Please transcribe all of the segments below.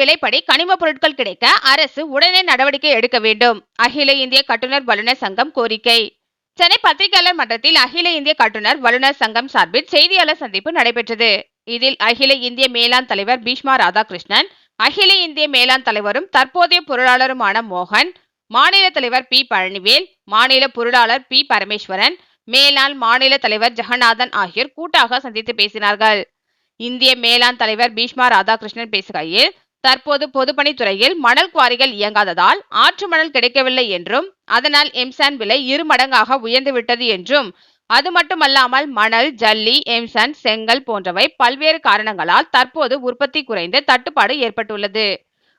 விலைப்படி கனிம பொருட்கள் கிடைக்க அரசு உடனே நடவடிக்கை எடுக்க வேண்டும். அகில இந்திய கட்டுநர் வல்லுநர் சங்கம் கோரிக்கை. சென்னை பத்திரிகையாளர் மன்றத்தில் அகில இந்திய கட்டுநர் வல்லுநர் சங்கம் சார்பில் செய்தியாளர் சந்திப்பு நடைபெற்றது. இதில் அகில இந்திய மேலாண் தலைவர் பீஷ்மா ராதாகிருஷ்ணன் அகில இந்திய மேலாண் தலைவரும் தற்போதைய பொருளாளருமான மோகன் மாநில தலைவர் பி பழனிவேல் மாநில பொருளாளர் பி பரமேஸ்வரன் மேலாண் மாநில தலைவர் ஜெகநாதன் ஆகியோர் கூட்டாக சந்தித்து பேசினார்கள். இந்திய மேலாண் தலைவர் பீஷ்மா ராதாகிருஷ்ணன் பேசுகையில் தற்போது பொதுப்பணித்துறையில் மணல் குவாரிகள் இயங்காததால் ஆற்று மணல் கிடைக்கவில்லை என்றும் அதனால் எம்சான் விலை இரு மடங்காக உயர்ந்துவிட்டது என்றும் அது மட்டுமல்லாமல் மணல் ஜல்லி எம்சன் செங்கல் போன்றவை பல்வேறு காரணங்களால் தற்போது உற்பத்தி குறைந்து தட்டுப்பாடு ஏற்பட்டுள்ளது.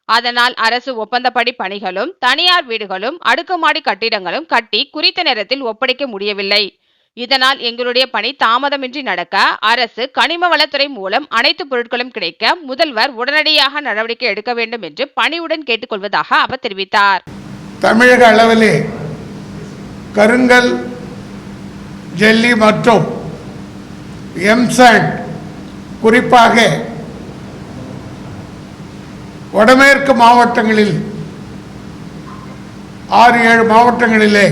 அதனால் அரசு ஒப்பந்தப்படி பணிகளும் தனியார் வீடுகளும் அடுக்குமாடி கட்டிடங்களும் கட்டி குறித்த நேரத்தில் ஒப்படைக்க முடியவில்லை. இதனால் எங்களுடைய பணி தாமதமின்றி நடக்க அரசு கனிம வளத்துறை மூலம் அனைத்து பொருட்களும் கிடைக்க முதல்வர் உடனடியாக நடவடிக்கை எடுக்க வேண்டும் என்று பணிவுடன் கேட்டுக்கொள்வதாக அவர் தெரிவித்தார். தமிழக அளவிலே கருங்கல் ஜெல்லி மற்றும் எம்சாண்ட் குறிப்பாக வடமேற்கு மாவட்டங்களில் ஆறு ஏழு மாவட்டங்களிலே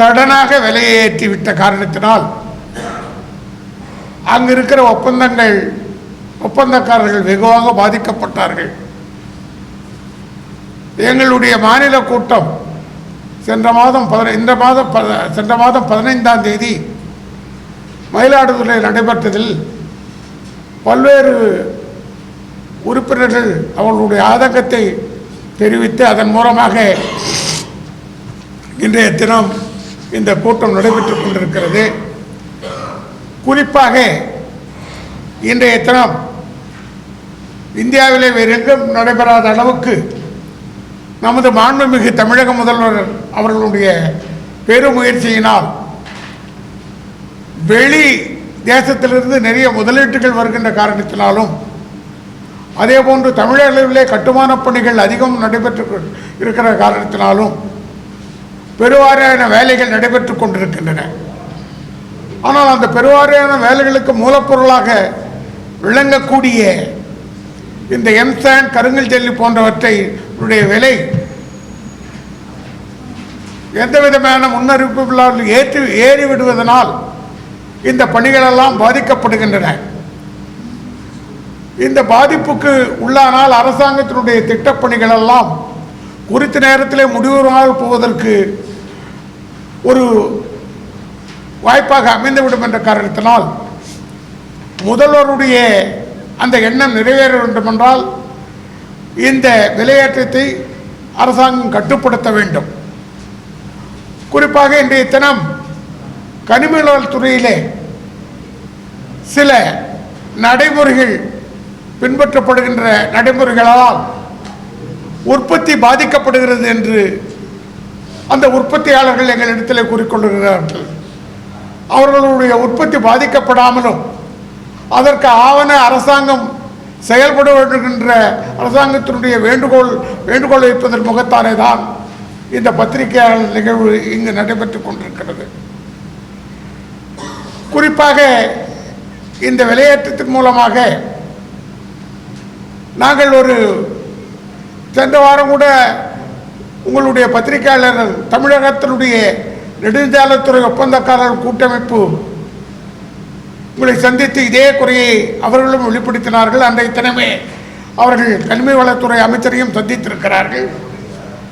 சடனாக விலையை ஏற்றிவிட்ட காரணத்தினால் அங்கு இருக்கிற ஒப்பந்தங்கள் ஒப்பந்தக்காரர்கள் வெகுவாக பாதிக்கப்பட்டார்கள். எங்களுடைய மாநில கூட்டம் சென்ற மாதம் பதின இந்த மாதம் சென்ற மாதம் பதினைந்தாம் தேதி மயிலாடுதுறையில் நடைபெற்றதில் பல்வேறு உறுப்பினர்கள் அவர்களுடைய ஆதங்கத்தை தெரிவித்து அதன் மூலமாக இன்றைய தினம் இந்த கூட்டம் நடைபெற்றுக் கொண்டிருக்கிறது. குறிப்பாக இன்றைய தினம் இந்தியாவிலே வேறு எங்கும் நடைபெறாத அளவுக்கு நமது மாண்புமிகு தமிழக முதல்வர் அவர்களுடைய பெருமுயற்சியினால் வெளி தேசத்திலிருந்து நிறைய முதலீட்டுகள் வருகின்ற காரணத்தினாலும் அதே போன்று தமிழகத்திலே கட்டுமானப் பணிகள் அதிகம் நடைபெற்று இருக்கிற காரணத்தினாலும் பெருவாரியான வேலைகள் நடைபெற்றுக் கொண்டிருக்கின்றன. ஆனால் அந்த பெருவாரியான வேலைகளுக்கு மூலப்பொருளாக விளங்கக்கூடிய இந்த எம்சாண்ட் கருங்கல் ஜெல்லி போன்றவற்றை விலை எந்த விதமான முன்னறிவிப்பு இல்லாமல் ஏற்றி ஏறி விடுவதனால் இந்த பணிகளெல்லாம் பாதிக்கப்படுகின்றன. இந்த பாதிப்புக்கு உள்ளானால் அரசாங்கத்தினுடைய திட்டப்பணிகள் எல்லாம் குறித்த நேரத்திலே முடிவுறாமல் போவதற்கு ஒரு வாய்ப்பாக அமைந்துவிடும் என்ற காரணத்தினால் முதல்வருடைய அந்த எண்ணம் நிறைவேற வேண்டுமென்றால் இந்த விலையேற்றத்தை அரசாங்கம் கட்டுப்படுத்த வேண்டும். குறிப்பாக இன்றைய தினம் கனிமவள துறையிலே சில நடைமுறைகள் பின்பற்றப்படுகின்ற நடைமுறைகளால் உற்பத்தி பாதிக்கப்படுகிறது என்று அந்த உற்பத்தியாளர்கள் எங்களிடத்தில் கூறிக்கொள்கிறார்கள் அவர்களுடைய உற்பத்தி பாதிக்கப்படாமலும் அதற்கு ஆவண அரசாங்கம் செயல்பட வேண்டும் என்ற அரசாங்கத்தினுடைய வேண்டுகோள் வேண்டுகோள் வைப்பதன் முகத்தாலே தான் இந்த பத்திரிகையாளர் நிகழ்வு இங்கு நடைபெற்றுக் கொண்டிருக்கிறது. குறிப்பாக இந்த விளையாட்டத்தின் மூலமாக நாங்கள் ஒரு சென்ற வாரம் கூட உங்களுடைய பத்திரிகையாளர்கள் தமிழகத்தினுடைய நெடுஞ்சாலைத்துறை ஒப்பந்தக்காரர்கள் கூட்டமைப்பு உங்களை சந்தித்து இதே குறையை அவர்களும் வெளிப்படுத்தினார்கள். அன்றைய தினமே அவர்கள் கனிம வளத்துறை அமைச்சரையும் சந்தித்திருக்கிறார்கள்.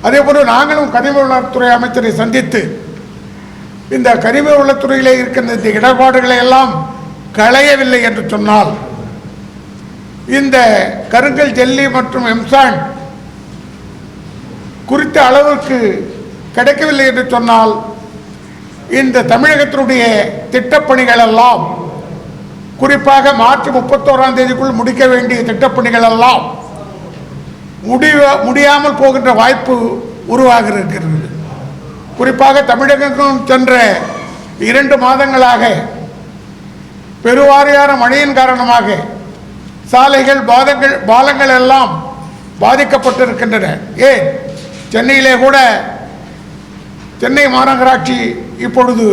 அதே போல நாங்களும் கனிம வளத்துறை அமைச்சரை சந்தித்து இந்த கனிம வளத்துறையிலே இருக்கின்ற இந்த இடர்பாடுகளை எல்லாம் களையவில்லை என்று சொன்னால் இந்த கருங்கல் ஜெல்லி மற்றும் எம்சாண்ட் குறித்த அளவுக்கு கிடைக்கவில்லை என்று சொன்னால் இந்த தமிழகத்தினுடைய திட்டப்பணிகள் எல்லாம் குறிப்பாக மார்ச் முப்பத்தோராம் தேதிக்குள் முடிக்க வேண்டிய திட்டப்பணிகள் எல்லாம் முடிவ முடியாமல் போகின்ற வாய்ப்பு உருவாக இருக்கிறது குறிப்பாக தமிழகம் சென்ற இரண்டு மாதங்களாக பெருவாரியான மழையின் காரணமாக சாலைகள் பாதங்கள் பாலங்கள் எல்லாம் பாதிக்கப்பட்டிருக்கின்றன. ஏன்? சென்னையிலே கூட சென்னை மாநகராட்சி இப்பொழுது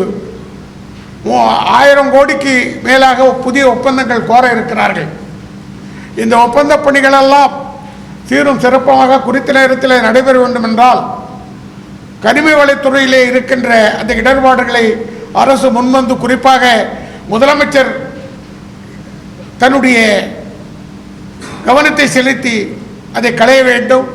ஆயிரம் கோடிக்கு மேலாக புதிய ஒப்பந்தங்கள் கோர இருக்கிறார்கள். இந்த ஒப்பந்த பணிகளெல்லாம் சீரும் சிறப்பாக குறித்த நேரத்தில் நடைபெற வேண்டும் என்றால் கனிம வளத்துறையிலே இருக்கின்ற அந்த இடர்பாடுகளை அரசு முன்வந்து குறிப்பாக முதலமைச்சர் தன்னுடைய கவனத்தை செலுத்தி அதை களைய வேண்டும்.